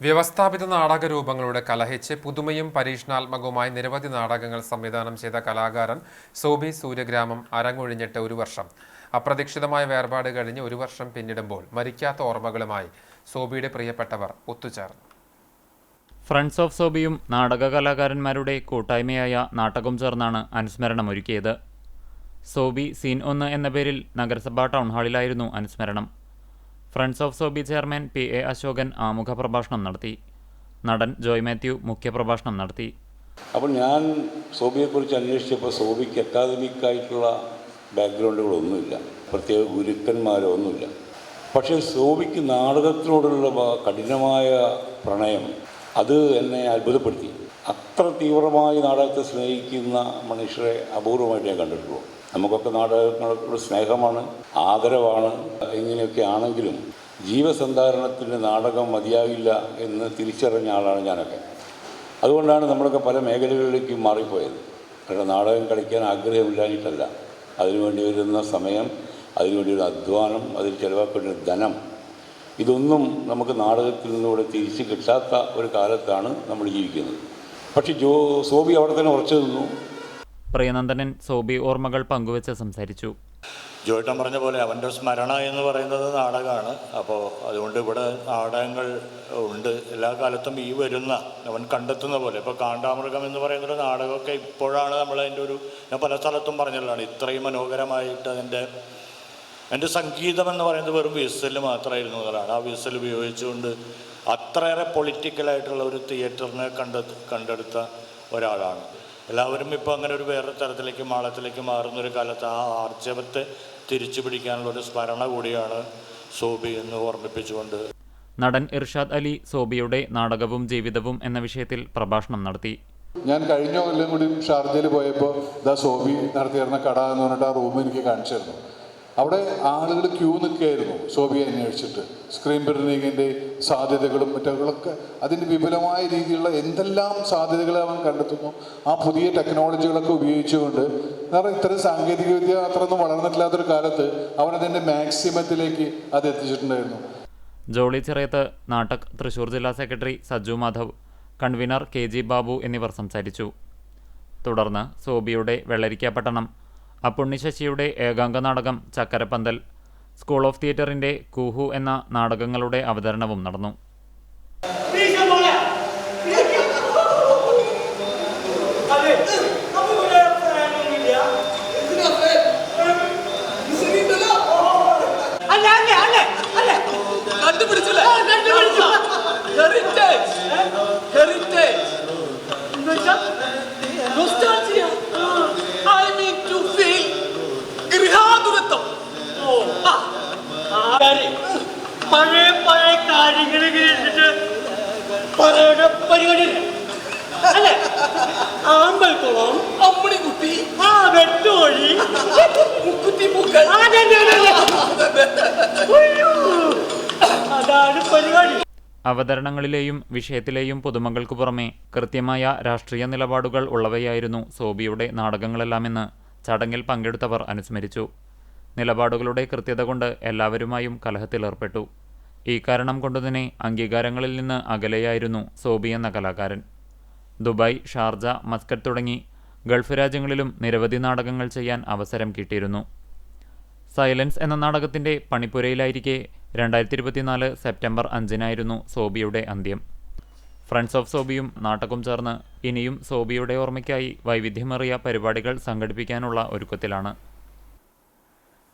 വ്യവസ്ഥാപിത നാടക രൂപങ്ങളുടെ കലഹിച്ച് പുതുമയും പരീക്ഷണാത്മകവുമായി നിരവധി നാടകങ്ങൾ സംവിധാനം ചെയ്ത കലാകാരൻ സോബി സൂര്യഗ്രാമം അരങ്ങൊഴിഞ്ഞിട്ട് ഒരു വർഷം. അപ്രതീക്ഷിതമായ വേർപാട് കഴിഞ്ഞ് ഒരു വർഷം പിന്നിടുമ്പോൾ മരിക്കാത്ത ഓർമ്മകളുമായി സോബിയുടെ പ്രിയപ്പെട്ടവർ ഒത്തുചേർന്നു. ഫ്രണ്ട്സ് ഓഫ് സോബിയും നാടക കലാകാരന്മാരുടെ കൂട്ടായ്മയായ നാടകം ചേർന്നാണ് അനുസ്മരണമൊരുക്കിയത്. സോബി സീൻ ഒന്ന് എന്ന പേരിൽ നഗരസഭാ ടൗൺ ഹാളിലായിരുന്നു അനുസ്മരണം. Friends of Sobi chairman P A Ashokan ആമുഖ പ്രഭാഷണം നടത്തി. നടൻ ജോയ് മാത്യു മുഖ്യപ്രഭാഷണം നടത്തി. അപ്പോൾ ഞാൻ സോബിയെക്കുറിച്ച് അന്വേഷിച്ചപ്പോൾ സോബിക്ക് അക്കാദമിക്കായിട്ടുള്ള ബാക്ക്ഗ്രൗണ്ടുകളൊന്നുമില്ല. പ്രത്യേക ഗുരുക്കന്മാരോ ഒന്നുമില്ല പക്ഷേ സോബിക്ക് നാടകത്തിനോടുള്ള കഠിനമായ പ്രണയം അത് എന്നെ അത്ഭുതപ്പെടുത്തി. അത്ര തീവ്രമായി നാടകത്തെ സ്നേഹിക്കുന്ന മനുഷ്യരെ അപൂർവമായിട്ട് ഞാൻ കണ്ടിട്ടുള്ളൂ. നമുക്കൊക്കെ നാടകങ്ങളോട് സ്നേഹമാണ് ആദരവാണ് ഇങ്ങനെയൊക്കെ ആണെങ്കിലും ജീവസന്ധാരണത്തിന് നാടകം മതിയാകില്ല എന്ന് തിരിച്ചറിഞ്ഞ ആളാണ് ഞാനൊക്കെ. അതുകൊണ്ടാണ് നമ്മളൊക്കെ പല മേഖലകളിലേക്കും മാറിപ്പോയത്. കാരണം നാടകം കളിക്കാൻ ആഗ്രഹമില്ലാഞ്ഞിട്ടല്ല. അതിനുവേണ്ടി വരുന്ന സമയം അതിനുവേണ്ടി ഒരു അധ്വാനം അതിൽ ചിലവാക്കേണ്ട ധനം ഇതൊന്നും നമുക്ക് നാടകത്തിൽ നിന്നൂടെ തിരിച്ച് കിട്ടാത്ത ഒരു കാലത്താണ് നമ്മൾ ജീവിക്കുന്നത്. പക്ഷേ ജോ സോബി അവിടെ തന്നെ ഉറച്ചു നിന്നു. പ്രിയനന്ദനൻ സോബി ഓർമ്മകൾ പങ്കുവച്ച് സംസാരിച്ചു. ജോയിട്ടൻ പറഞ്ഞ പോലെ അവന്റെ സ്മരണ എന്ന് പറയുന്നത് നാടകമാണ്. അപ്പോൾ അതുകൊണ്ട് ഇവിടെ നാടകങ്ങൾ ഉണ്ട്. എല്ലാ കാലത്തും ഈ വരുന്ന അവൻ കണ്ടെത്തുന്ന പോലെ. ഇപ്പോൾ കാണ്ടാമൃഗം എന്ന് പറയുന്നൊരു നാടകമൊക്കെ ഇപ്പോഴാണ് നമ്മൾ അതിന്റെ ഒരു ഞാൻ പല സ്ഥലത്തും പറഞ്ഞതാണ് ഇത്രയും മനോഹരമായിട്ട് അതിന്റെ എന്റെ സംഗീതം എന്ന് പറയുന്നത് വെറും വിസൽ മാത്രമായിരുന്നു എന്നുള്ളതാണ് ആ വിസൽ ഉപയോഗിച്ചുകൊണ്ട് അത്രയേറെ പൊളിറ്റിക്കലായിട്ടുള്ള ഒരു തിയേറ്ററിനെ കണ്ട കണ്ടെടുത്ത ഒരാളാണ്. എല്ലാവരും ഇപ്പോൾ അങ്ങനെ ഒരു വേറെ തരത്തിലേക്ക് മാളത്തിലേക്ക് മാറുന്ന ഒരു കാലത്ത് ആ ആർജവത്തെ തിരിച്ചു പിടിക്കാനുള്ള ഒരു സ്മരണ കൂടിയാണ് സോബി എന്ന് ഓർമ്മിപ്പിച്ചുകൊണ്ട്. നടൻ ഇർഷാദ് അലി സോബിയുടെ നാടകവും ജീവിതവും എന്ന വിഷയത്തിൽ പ്രഭാഷണം നടത്തി. ഞാൻ കഴിഞ്ഞ കൊല്ലം കൂടി ഷാർജയിൽ പോയപ്പോൾ ദ സോബി നടത്തിയിരുന്ന കട എന്ന് പറഞ്ഞിട്ട് ആ റൂം എനിക്ക് കാണിച്ചിരുന്നു അവിടെ ആളുകൾ ക്യൂ നിൽക്കുകയായിരുന്നു. ശോഭയെ അന്വേഷിച്ചിട്ട്. സ്ക്രീൻ പ്രിന്റിങ്ങിന്റെ സാധ്യതകളും മറ്റുകളൊക്കെ അതിന്റെ വിപുലമായ രീതിയിലുള്ള എന്തെല്ലാം സാധ്യതകൾ അവൻ കണ്ടെത്തുന്നു. ആ പുതിയ ടെക്നോളജികളൊക്കെ ഉപയോഗിച്ചുകൊണ്ട് കാരണം ഇത്തരം സാങ്കേതിക വിദ്യ അത്രയൊന്നും വളർന്നിട്ടില്ലാത്തൊരു കാലത്ത് അവൻ അതിന്റെ മാക്സിമത്തിലേക്ക് അത് എത്തിച്ചിട്ടുണ്ടായിരുന്നു. ജോളി ചിറയത്ത് നാട്ടക് തൃശൂർ ജില്ലാ secretary Sajju Madhav convener K G Babu എന്നിവർ സംസാരിച്ചു. തുടർന്ന് സോബിയുടെ വെള്ളരിക്കാപ്പട്ടണം അപ്പുണ്ണി ശശിയുടെ ഏകാംഗ നാടകം ചക്കരപ്പന്തൽ സ്കൂൾ ഓഫ് തിയേറ്ററിന്റെ കൂഹു എന്ന നാടകങ്ങളുടെ അവതരണവും നടന്നു. പഴയ പരിപാടി. അല്ലേ? ആമ്പൽക്കുളം അമ്മണിക്കുട്ടി ആ വെട്ടോഴി മുക്കുത്തി മുക്കൽ അയ്യോ, അതാണ് പരിപാടി. അവതരണങ്ങളിലെയും വിഷയത്തിലെയും പുതുമകൾക്കു പുറമെ കൃത്യമായ രാഷ്ട്രീയ നിലപാടുകൾ ഉള്ളവയായിരുന്നു സോബിയുടെ നാടകങ്ങളെല്ലാമെന്ന് ചടങ്ങിൽ പങ്കെടുത്തവർ അനുസ്മരിച്ചു. നിലപാടുകളുടെ കൃത്യത കൊണ്ട് എല്ലാവരുമായും കലഹത്തിലേർപ്പെട്ടു. ഈ കാരണം കൊണ്ടുതന്നെ അംഗീകാരങ്ങളിൽ നിന്ന് അകലെയായിരുന്നു സോബി എന്ന കലാകാരൻ. ദുബായ് ഷാർജ മസ്കറ്റ് തുടങ്ങി ഗൾഫ് രാജ്യങ്ങളിലും നിരവധി നാടകങ്ങൾ ചെയ്യാൻ അവസരം കിട്ടിയിരുന്നു. സൈലൻസ് എന്ന നാടകത്തിന്റെ പണിപ്പുരയിലായിരിക്കെ രണ്ടായിരത്തി ഇരുപത്തിനാല് സെപ്റ്റംബർ അഞ്ചിനായിരുന്നു സോബിയുടെ അന്ത്യം. ഫ്രണ്ട്സ് ഓഫ് സോബിയും നാടകം ചേർന്ന് ഇനിയും സോബിയുടെ ഓർമ്മയ്ക്കായി വൈവിധ്യമേറിയ പരിപാടികൾ സംഘടിപ്പിക്കാനുള്ള ഒരുക്കത്തിലാണ്.